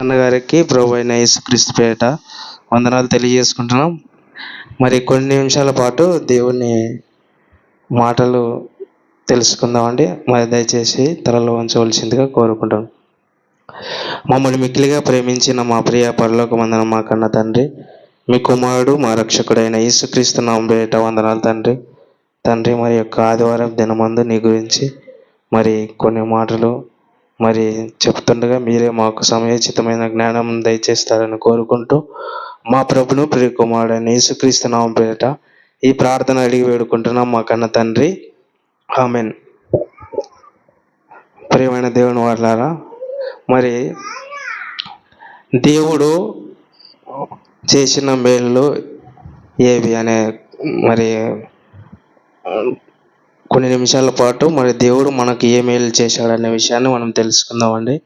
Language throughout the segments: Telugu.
అన్నగారికి ప్రభు అయిన యేసుక్రీస్తు పేట వందనాలు తెలియజేసుకుంటున్నాం. మరి కొన్ని నిమిషాల పాటు దేవుని మాటలు తెలుసుకుందామండి. మరి దయచేసి తలలో ఉంచవలసిందిగా కోరుకుంటాం మమ్మల్ని మిక్కిలిగా ప్రేమించిన మా ప్రియ పరలోక వందన మా కన్న తండ్రి మీ కుమారుడు మా రక్షకుడైన యేసుక్రీస్తు నామం పేట వందనాలు తండ్రి. తండ్రి మరి యొక్క ఆదివారం దినమందు నీ గురించి మరి కొన్ని మాటలు మరి చెప్తుండగా మీరే మాకు సమయోచితమైన జ్ఞానం దయచేస్తారని కోరుకుంటూ మా ప్రభును ప్రియ కుమారుడైన యేసుక్రీస్తు నామం పేరిట ఈ ప్రార్థన అడిగి వేడుకుంటున్నాం మా కన్న తండ్రి. ఆమెన్. ప్రియమైన దేవుని వాళ్ళారా మరి దేవుడు చేసిన మేళ్ళు ఏవి అనే మరి కొన్ని నిమిషాల పాటు మరి దేవుడు మనకి ఏ మేలు చేశాడనే విషయాన్ని మనం తెలుసుకుందామండి.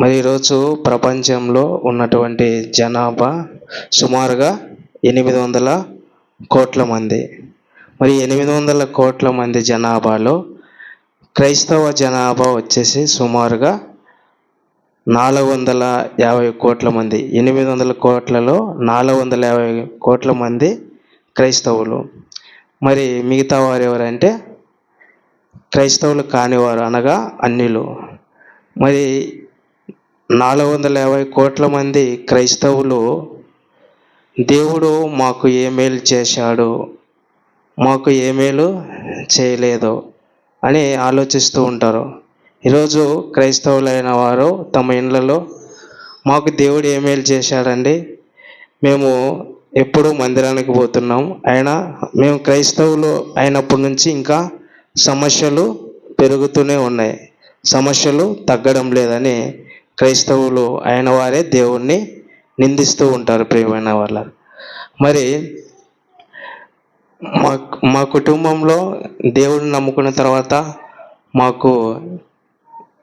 మరి ఈరోజు ప్రపంచంలో ఉన్నటువంటి జనాభా సుమారుగా ఎనిమిది వందల కోట్ల మంది. మరి ఎనిమిది వందల కోట్ల మంది జనాభాలో క్రైస్తవ జనాభా వచ్చేసి సుమారుగా నాలుగు వందల యాభై కోట్ల మంది. ఎనిమిది వందల కోట్లలో నాలుగు వందల యాభై కోట్ల మంది క్రైస్తవులు. మరి మిగతా వారు ఎవరంటే క్రైస్తవులు కానివారు అనగా అన్యులు. మరి నాలుగు వందల యాభై కోట్ల మంది క్రైస్తవులు దేవుడు మాకు ఏ మేలు చేశాడు మాకు ఏ మేలు చేయలేదు అని ఆలోచిస్తూ ఉంటారు. ఈరోజు క్రైస్తవులైన వారు తమ ఇండ్లలో మాకు దేవుడు ఏ మేలు చేశాడండి? మేము ఎప్పుడూ మందిరానికి పోతున్నాం. అయినా మేము క్రైస్తవులు అయినప్పటి నుంచి ఇంకా సమస్యలు పెరుగుతూనే ఉన్నాయి. సమస్యలు తగ్గడం లేదని క్రైస్తవులు అయిన వారే దేవుణ్ణి నిందిస్తూ ఉంటారు ప్రియమైన వాళ్ళ. మరి మా మా కుటుంబంలో దేవుడిని నమ్ముకున్న తర్వాత మాకు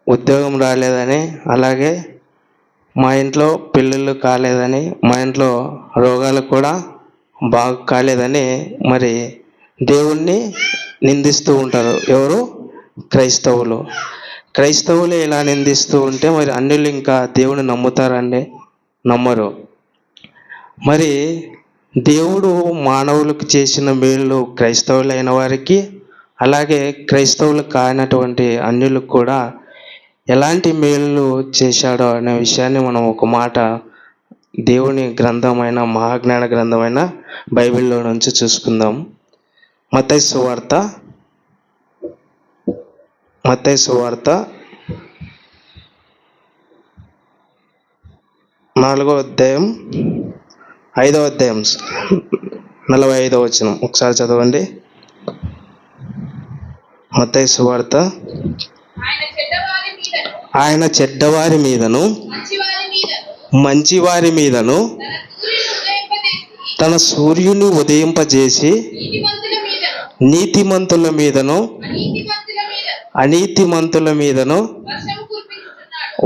ఉద్యోగం రాలేదని అలాగే మా ఇంట్లో పెళ్ళిళ్ళు కాలేదని మా ఇంట్లో రోగాలు కూడా బాగా కాలేదని మరి దేవుణ్ణి నిందిస్తూ ఉంటారు. ఎవరు? క్రైస్తవులు. క్రైస్తవులు ఇలా నిందిస్తూ ఉంటే మరి అన్యులు ఇంకా దేవుని నమ్ముతారండి? నమ్మరు. మరి దేవుడు మానవులకు చేసిన మేలు క్రైస్తవులైన వారికి అలాగే క్రైస్తవులు కానటువంటి అన్యులకు కూడా ఎలాంటి మేలు చేశాడో అనే విషయాన్ని మనం ఒక మాట దేవుని గ్రంథమైన మహాజ్ఞాన గ్రంథమైన బైబిల్లో నుంచి చూసుకుందాం. మతైసు సువార్త మతైసు సువార్త నాలుగో అధ్యాయం. ఐదవ అధ్యాయం. నలభై ఐదవ వచ్చిన ఒకసారి చదవండి. మతైసు సువార్త ఆయన చెడ్డవారి మీదను మంచివారి మీదను తన సూర్యుని ఉదయింపజేసి నీతిమంతుల మీదను అనీతిమంతుల మీదను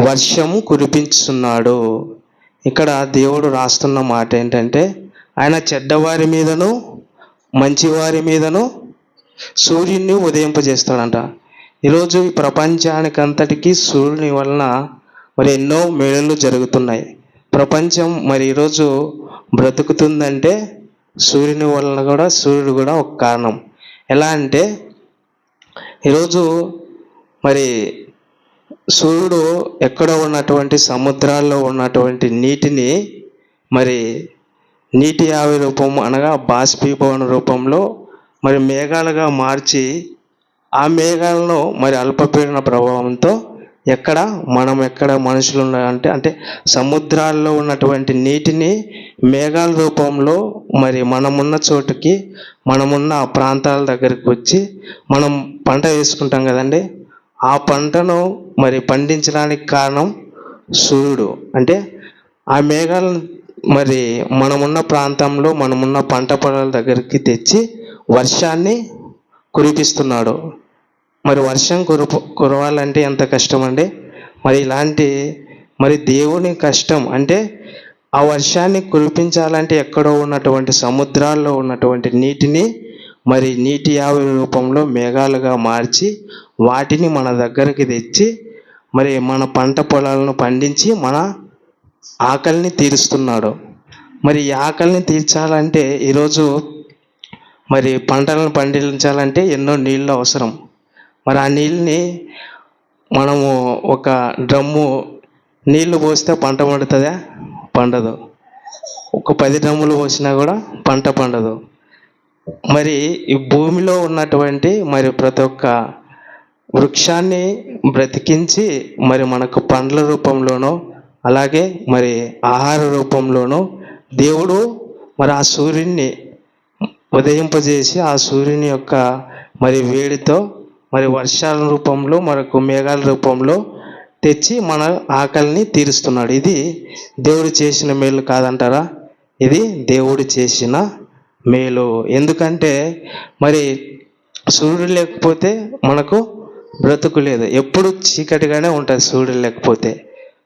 వర్షము కురిపించుతున్నాడు ఇక్కడ దేవుడు రాస్తున్న మాట ఏంటంటే ఆయన చెడ్డవారి మీదను మంచివారి మీదను సూర్యుని ఉదయింపజేస్తాడంట. ఈరోజు ఈ ప్రపంచానికంతటికీ సూర్యుని వలన మరి ఎన్నో మేళలు జరుగుతున్నాయి. ప్రపంచం మరి ఈరోజు బ్రతుకుతుందంటే సూర్యుని వలన కూడా సూర్యుడు కూడా ఒక కారణం. ఎలా అంటే ఈరోజు మరి సూర్యుడు ఎక్కడ ఉన్నటువంటి సముద్రాల్లో ఉన్నటువంటి నీటిని మరి నీటి ఆవి రూపం అనగా బాష్పీభవన రూపంలో మరి మేఘాలుగా మార్చి ఆ మేఘాలను మరి అల్పపీడన ప్రభావంతో ఎక్కడ మనం ఎక్కడ మనుషులు ఉన్నాయంటే అంటే సముద్రాల్లో ఉన్నటువంటి నీటిని మేఘాల రూపంలో మరి మనమున్న చోటుకి మనమున్న ప్రాంతాల దగ్గరికి వచ్చి మనం పంట వేసుకుంటాం కదండి. ఆ పంటను మరి పండించడానికి కారణం సూర్యుడు. అంటే ఆ మేఘాలను మరి మనమున్న ప్రాంతంలో మనమున్న పంట పొలాల దగ్గరికి తెచ్చి వర్షాన్ని కురిపిస్తున్నాడు. మరి వర్షం కురు కురవాలంటే ఎంత కష్టం అండి మరి ఇలాంటి మరి దేవుని కష్టం అంటే ఆ వర్షాన్ని కురిపించాలంటే ఎక్కడో ఉన్నటువంటి సముద్రాల్లో ఉన్నటువంటి నీటిని మరి నీటి ఆవి రూపంలో మేఘాలుగా మార్చి వాటిని మన దగ్గరికి తెచ్చి మరి మన పంట పొలాలను పండించి మన ఆకలిని తీరుస్తున్నాడు. మరి ఈ ఆకలిని తీర్చాలంటే ఈరోజు మరి పంటలను పండించాలంటే ఎన్నో నీళ్ళు అవసరం. మరి ఆ నీళ్ళని మనము ఒక డ్రమ్ము నీళ్ళు పోస్తే పంట పండుతుందా? పండదు. ఒక పది డ్రమ్ములు పోసినా కూడా పంట పండదు. మరి ఈ భూమిలో ఉన్నటువంటి మరి ప్రతి ఒక్క వృక్షాన్ని బ్రతికించి మరి మనకు పండ్ల రూపంలోనో అలాగే మరి ఆహార రూపంలోనో దేవుడు మరి ఆ సూర్యుడిని ఉదయింపజేసి ఆ సూర్యుని యొక్క మరి వేడితో మరి వర్షాల రూపంలో మనకు మేఘాల రూపంలో తెచ్చి మన ఆకలిని తీరుస్తున్నాడు. ఇది దేవుడు చేసిన మేలు కాదంటారా? ఇది దేవుడు చేసిన మేలు. ఎందుకంటే మరి సూర్యుడు లేకపోతే మనకు బ్రతుకు లేదు. ఎప్పుడు చీకటిగానే ఉంటుంది సూర్యుడు లేకపోతే.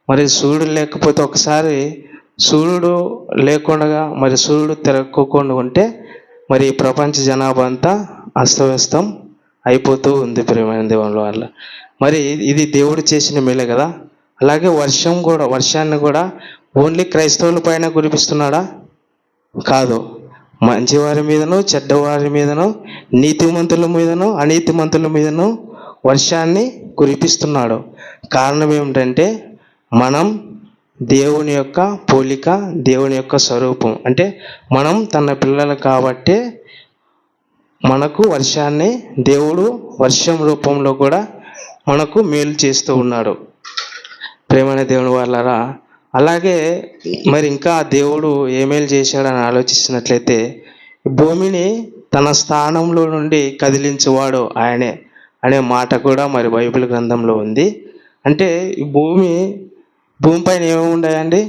మరి సూర్యుడు లేకపోతే ఒకసారి సూర్యుడు లేకుండా మరి సూర్యుడు తిరగకుండా ఉంటే మరి ప్రపంచ జనాభా అంతా అస్తవ్యస్తం అయిపోతూ ఉంది ప్రియమైన దేవుని వల్ల మరి ఇది దేవుడు చేసిన మేలే కదా? అలాగే వర్షం కూడా వర్షాన్ని కూడా ఓన్లీ క్రైస్తవుల పైన కురిపిస్తున్నాడా? కాదు. మంచివారి మీదను చెడ్డవారి మీదను నీతిమంతుల మీదను అనీతిమంతుల మీదను వర్షాన్ని కురిపిస్తున్నాడు. కారణం ఏమిటంటే మనం దేవుని యొక్క పోలిక దేవుని యొక్క స్వరూపం. అంటే మనం తన పిల్లలు కాబట్టే మనకు వర్షాన్ని దేవుడు వర్షం రూపంలో కూడా మనకు మేలు చేస్తూ ఉన్నాడు. ప్రేమైన దేవుని వాళ్ళరా అలాగే మరి ఇంకా దేవుడు ఏ మేలు చేశాడని ఆలోచిస్తున్నట్లయితే భూమిని తన స్థానంలో నుండి కదిలించేవాడు ఆయనే అనే మాట కూడా మరి బైబిల్ గ్రంథంలో ఉంది. అంటే భూమి భూమిపైన ఏమేమి ఉన్నాయండి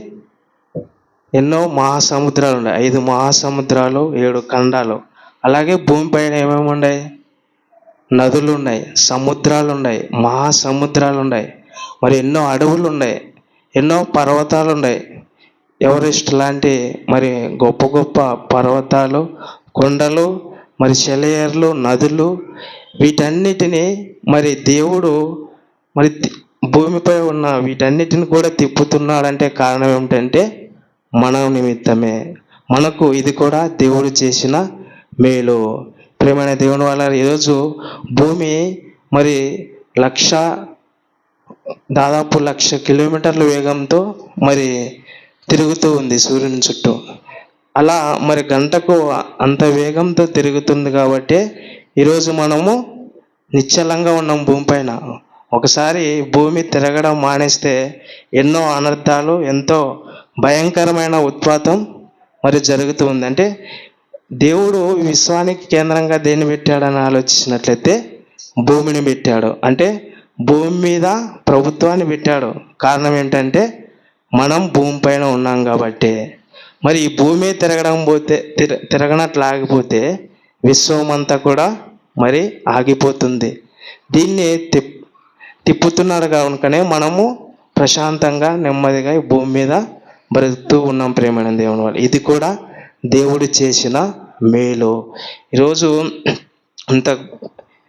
ఎన్నో మహాసముద్రాలు ఉన్నాయి. ఐదు మహాసముద్రాలు ఏడు ఖండాలు. అలాగే భూమిపైన ఏమేమి ఉన్నాయి? నదులు ఉన్నాయి సముద్రాలు ఉన్నాయి మహాసముద్రాలు ఉన్నాయి. మరి ఎన్నో అడవులు ఉన్నాయి ఎన్నో పర్వతాలు ఉన్నాయి. ఎవరెస్ట్ లాంటి మరి గొప్ప గొప్ప పర్వతాలు కొండలు మరి సెలయేర్లు నదులు వీటన్నిటిని మరి దేవుడు మరి భూమిపై ఉన్న వీటన్నిటిని కూడా తిప్పుతున్నాడంటే కారణం ఏమిటంటే మన నిమిత్తమే. మనకు ఇది కూడా దేవుడు చేసిన మేలు. ప్రేమైన దేవుని వల్ల ఈరోజు భూమి మరి లక్ష దాదాపు లక్ష కిలోమీటర్ల వేగంతో మరి తిరుగుతూ ఉంది సూర్యుని చుట్టూ. అలా మరి గంటకు అంత వేగంతో తిరుగుతుంది కాబట్టి ఈరోజు మనము నిశ్చలంగా ఉన్నాం భూమిపైన ఒకసారి భూమి తిరగడం మానేస్తే ఎన్నో అనర్థాలు ఎంతో భయంకరమైన ఉత్పాతం మరి జరుగుతూ ఉంది. అంటే దేవుడు విశ్వానికి కేంద్రంగా దేన్ని పెట్టాడని ఆలోచించినట్లయితే భూమిని పెట్టాడు. అంటే భూమి మీద ప్రభుత్వాన్ని పెట్టాడు. కారణం ఏంటంటే మనం భూమి పైన ఉన్నాం కాబట్టి. మరి ఈ భూమి తిరగడం పోతే తిర తిరగనట్లు ఆగిపోతే విశ్వం అంతా కూడా మరి ఆగిపోతుంది. దీన్ని తిప్పుతున్నారు తిప్పుతున్నాడు కనుకనే మనము ప్రశాంతంగా నెమ్మదిగా ఈ భూమి మీద బ్రతుకుతూ ఉన్నాం ప్రేమైన దేవుని వాళ్ళు ఇది కూడా దేవుడు చేసిన మేలు. ఈరోజు ఇంత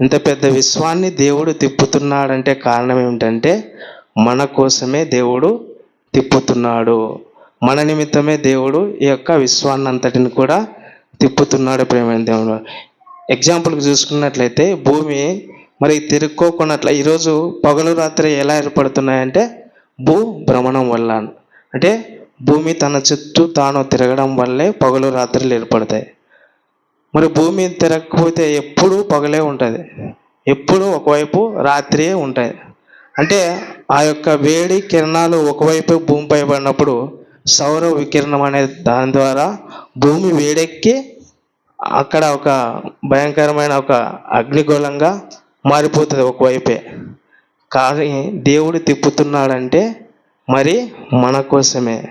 ఇంత పెద్ద విశ్వాన్ని దేవుడు తిప్పుతున్నాడంటే కారణం ఏమిటంటే మన కోసమే దేవుడు తిప్పుతున్నాడు. మన నిమిత్తమే దేవుడు ఈ యొక్క విశ్వాన్ని అంతటిని కూడా తిప్పుతున్నాడు ప్రేమైన దేవుడు ఎగ్జాంపుల్కి చూసుకున్నట్లయితే భూమి మరి తిరుక్కోకున్నట్ల ఈరోజు పగలు రాత్రి ఎలా ఏర్పడుతున్నాయంటే భూ భ్రమణం వల్ల అంటే భూమి తన చుట్టూ తాను తిరగడం వల్లే పగలు రాత్రులు ఏర్పడతాయి. మరి భూమి తిరగకపోతే ఎప్పుడూ పగలే ఉంటుంది. ఎప్పుడూ ఒకవైపు రాత్రియే ఉంటాయి. అంటే ఆ యొక్క వేడి కిరణాలు ఒకవైపు భూమిపై పడినప్పుడు సౌర వికిరణం అనే దాని ద్వారా భూమి వేడెక్కి అక్కడ ఒక భయంకరమైన ఒక అగ్నిగోళంగా మారిపోతుంది ఒకవైపే. కానీ దేవుడు తిప్పుతున్నాడంటే మరి మన కోసమే.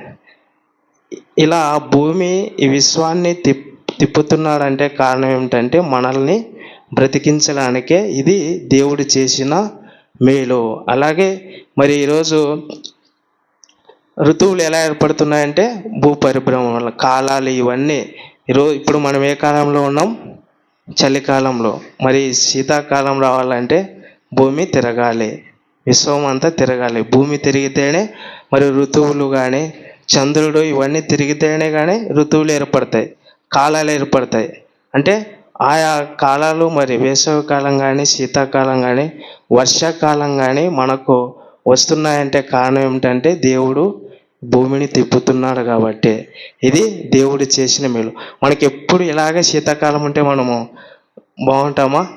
ఇలా భూమి ఈ విశ్వాన్ని తిప్ తిప్పుతున్నాడంటే కారణం ఏమిటంటే మనల్ని బ్రతికించడానికే ఇది దేవుడు చేసిన మేలు. అలాగే మరి ఈరోజు ఋతువులు ఎలా ఏర్పడుతున్నాయంటే భూ పరిభ్రమణ వల్ల కాలాలు ఇవన్నీ. ఈరోజు ఇప్పుడు మనం ఏ కాలంలో ఉన్నాం? చలికాలంలో మరి శీతాకాలం రావాలంటే భూమి తిరగాలి. విశ్వం అంతా తిరగాలి. భూమి తిరిగితేనే మరి ఋతువులు కానీ చంద్రుడు ఇవన్నీ తిరిగితేనే కానీ ఋతువులు ఏర్పడతాయి కాలాలు ఏర్పడతాయి. అంటే ఆయా కాలాలు మరి వేసవికాలం కానీ శీతాకాలం కానీ వర్షాకాలం కానీ మనకు వస్తున్నాయంటే కారణం ఏమిటంటే దేవుడు భూమిని తిప్పుతున్నాడు కాబట్టి ఇది దేవుడు చేసిన మేలు. మనకి ఎప్పుడు ఇలాగే శీతాకాలం ఉంటే మనము బాగుంటామా?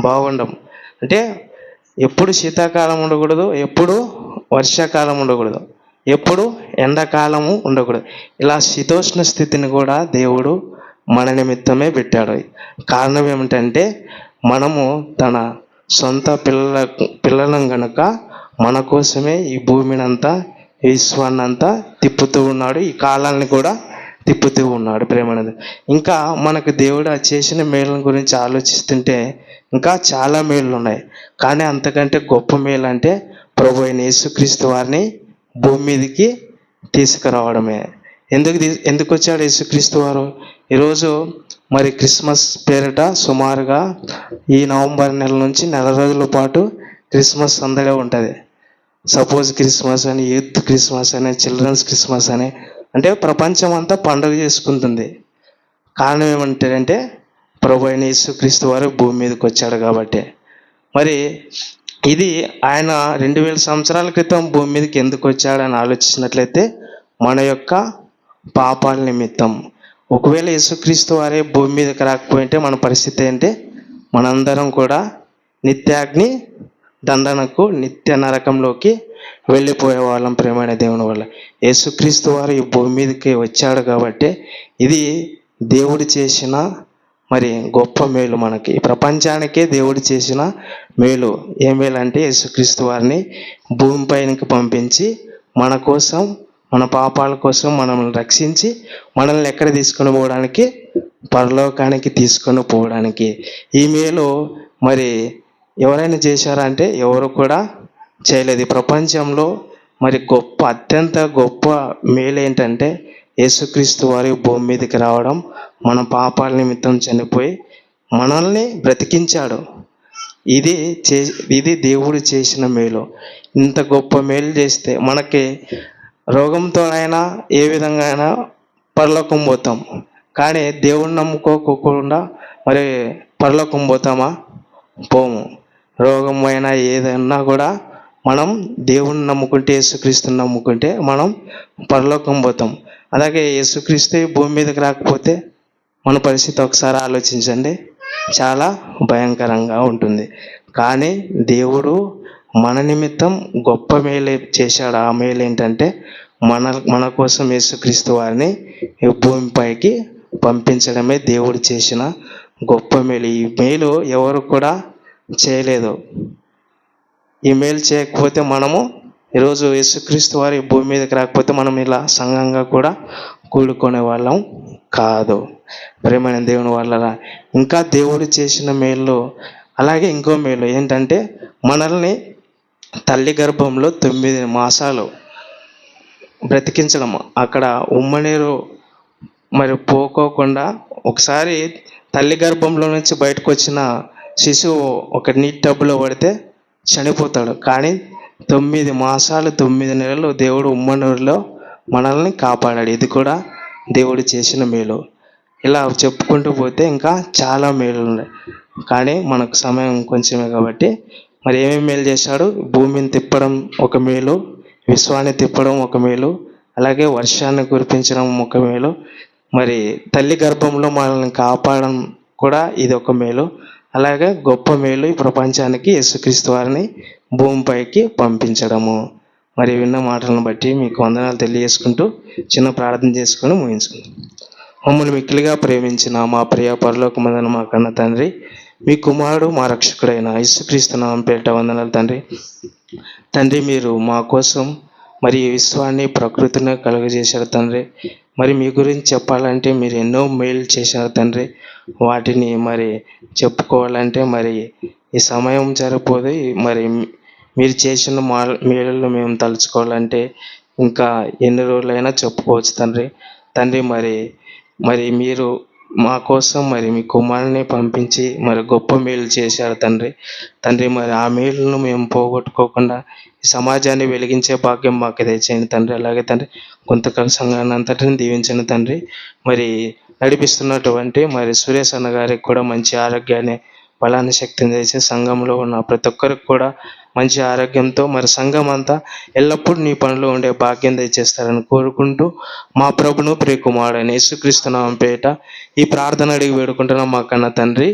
బాగుండము అంటే ఎప్పుడు శీతాకాలం ఉండకూడదు ఎప్పుడు వర్షాకాలం ఉండకూడదు ఎప్పుడు ఎండాకాలము ఉండకూడదు. ఇలా శీతోష్ణ స్థితిని కూడా దేవుడు మన నిమిత్తమే పెట్టాడు. కారణం ఏమిటంటే మనము తన సొంత పిల్లల పిల్లలను గనుక మన కోసమే ఈ భూమిని అంతా విశ్వాన్ని అంతా తిప్పుతూ ఉన్నాడు. ఈ కాలాన్ని కూడా తిప్పుతూ ఉన్నాడు ప్రేమనది. ఇంకా మనకు దేవుడు ఆ చేసిన మేలుల గురించి ఆలోచిస్తుంటే ఇంకా చాలా మేళ్ళు ఉన్నాయి. కానీ అంతకంటే గొప్ప మేలు అంటే ప్రభు అయిన యేసుక్రీస్తు వారిని భూమి మీదకి తీసుకురావడమే. ఎందుకు ఎందుకు వచ్చాడు యేసుక్రీస్తు వారు? ఈరోజు మరి క్రిస్మస్ పేరిట సుమారుగా ఈ నవంబర్ నెల నుంచి నెల రోజుల పాటు క్రిస్మస్ సందడే ఉంటుంది. సపోజ్ క్రిస్మస్ అని యూత్ క్రిస్మస్ అని చిల్డ్రన్స్ క్రిస్మస్ అని అంటే ప్రపంచం అంతా పండుగ చేసుకుంటుంది. కారణం ఏమంటారంటే ప్రభు అయిన యేసుక్రీస్తు వారు భూమి మీదకి వచ్చాడు కాబట్టి. మరి ఇది ఆయన రెండు వేల సంవత్సరాల క్రితం భూమి మీదకి ఎందుకు వచ్చాడని ఆలోచించినట్లయితే మన యొక్క పాపాల నిమిత్తం. ఒకవేళ యేసుక్రీస్తు వారే భూమి మీదకి రాకపోయింటే మన పరిస్థితి ఏంటి? మనందరం కూడా నిత్యాగ్ని దండనకు నిత్య నరకంలోకి వెళ్ళిపోయే వాళ్ళం ప్రేమైన దేవుని వల్ల. యేసుక్రీస్తు వారు ఈ భూమి మీదకి వచ్చాడు కాబట్టి ఇది దేవుడు చేసిన మరి గొప్ప మేలు మనకి. ప్రపంచానికే దేవుడు చేసిన మేలు. ఏ మేలు అంటే యేసుక్రీస్తు వారిని భూమిపైనకి పంపించి మన కోసం మన పాపాల కోసం మనల్ని రక్షించి మనల్ని ఎక్కడ తీసుకొని పోవడానికి పరలోకానికి తీసుకొని పోవడానికి. ఈ మేలు మరి ఎవరైనా చేశారా అంటే ఎవరు కూడా చేయలేదు. ప్రపంచంలో మరి గొప్ప అత్యంత గొప్ప మేలు ఏంటంటే యేసుక్రీస్తు వారి భూమి మీదకి రావడం. మన పాపాల నిమిత్తం చనిపోయి మనల్ని బ్రతికించాడు. ఇది చే ఇది దేవుడు చేసిన మేలు. ఇంత గొప్ప మేలు చేస్తే మనకి రోగంతో అయినా ఏ విధంగా అయినా పరలోకం పోతాం. కానీ దేవుణ్ణి నమ్ముకోకుండా మరి పరలోకం పోతామా? పోము. రోగం అయినా ఏదైనా కూడా మనం దేవుణ్ణి నమ్ముకుంటే యేసుక్రీస్తుని నమ్ముకుంటే మనం పరలోకం పోతాం. అలాగే యేసుక్రీస్తు భూమి మీదకి రాకపోతే మన పరిస్థితి ఒకసారి ఆలోచించండి. చాలా భయంకరంగా ఉంటుంది. కానీ దేవుడు మన నిమిత్తం గొప్ప మేలు చేశాడు. ఆ మేలు ఏంటంటే మన మన కోసం యేసుక్రీస్తు వారిని ఈ భూమిపైకి పంపించడమే దేవుడు చేసిన గొప్ప మేలు. ఈ మేలు ఎవరు కూడా చేయలేదు. ఈ మేలు చేయకపోతే మనము ఈరోజు యేసుక్రీస్తు వారి భూమి మీదకి రాకపోతే మనం ఇలా సంఘంగా కూడా కూడుకునే వాళ్ళం కాదు. ప్రేమైన దేవుని వాళ్ళ ఇంకా దేవుడు చేసిన మేలు అలాగే ఇంకో మేలు ఏంటంటే మనల్ని తల్లి గర్భంలో తొమ్మిది మాసాలు బ్రతికించడం అక్కడ ఉమ్మనీరు మరి పోకోకుండా ఒకసారి తల్లి గర్భంలో నుంచి బయటకు వచ్చిన శిశువు ఒక నీటి టబ్బులో పడితే చనిపోతాడు. కానీ తొమ్మిది మాసాలు తొమ్మిది నెలలు దేవుడు ఉమ్మనూరులో మనల్ని కాపాడాడు. ఇది కూడా దేవుడు చేసిన మేలు. ఇలా చెప్పుకుంటూ పోతే ఇంకా చాలా మేలు ఉన్నాయి. కానీ మనకు సమయం కొంచెమే కాబట్టి మరి ఏమేమి మేలు చేశాడు? భూమిని తిప్పడం ఒక మేలు విశ్వాన్ని తిప్పడం ఒక మేలు అలాగే వర్షాన్ని కురిపించడం ఒక మేలు. మరి తల్లి గర్భంలో మనల్ని కాపాడడం కూడా ఇది ఒక మేలు. అలాగే గొప్ప మేలు ఈ ప్రపంచానికి యేసుక్రీస్తు వారిని భూమిపైకి పంపించడము. మరి విన్న మాటలను బట్టి మీకు వందనాలు తెలియజేసుకుంటూ చిన్న ప్రార్థన చేసుకొని ముగించుకుంది. మమ్మల్ని మిక్కిలిగా ప్రేమించిన మా ప్రియ పరలోకమందన మా కన్న తండ్రి మీ కుమారుడు మా రక్షకుడైన యేసుక్రీస్తు నామం పేరిట వందనాలు తండ్రి. తండ్రి మీరు మా కోసం మరి విశ్వాన్ని ప్రకృతిని కలుగజేశారు తండ్రి. మరి మీ గురించి చెప్పాలంటే మీరు ఎన్నో మేలు చేశారు తండ్రి. వాటిని మరి చెప్పుకోవాలంటే మరి ఈ సమయం సరిపోదు. మరి మీరు చేసిన మా మేలును మేము తలుచుకోవాలంటే ఇంకా ఎన్ని రోజులైనా చెప్పుకోవచ్చు తండ్రి. తండ్రి మరి మరి మీరు మా కోసం మరి మీ కుమారుని పంపించి మరి గొప్ప మేలు చేశారు తండ్రి. తండ్రి మరి ఆ మేలును మేము పోగొట్టుకోకుండా సమాజాన్ని వెలిగించే భాగ్యం మాకు తెచ్చేయండి తండ్రి. అలాగే తండ్రి కొంతకాల సంఘాన్ని అంతటిని దీవించండి తండ్రి. మరి నడిపిస్తున్నటువంటి మరి సురేష్ అన్న గారికి కూడా మంచి ఆరోగ్యాన్ని బలాన్ని శక్తిని తెచ్చి సంఘంలో ఉన్న ప్రతి ఒక్కరికి కూడా మంచి ఆరోగ్యంతో మరి సంఘం అంతా ఎల్లప్పుడూ నీ పనిలో ఉండే భాగ్యం తెచ్చేస్తారని కోరుకుంటూ మా ప్రభును ప్రియకుమారుడని యేసుక్రీస్తు నామం పేట ఈ ప్రార్థన అడిగి వేడుకుంటున్నాం మా కన్న తండ్రి.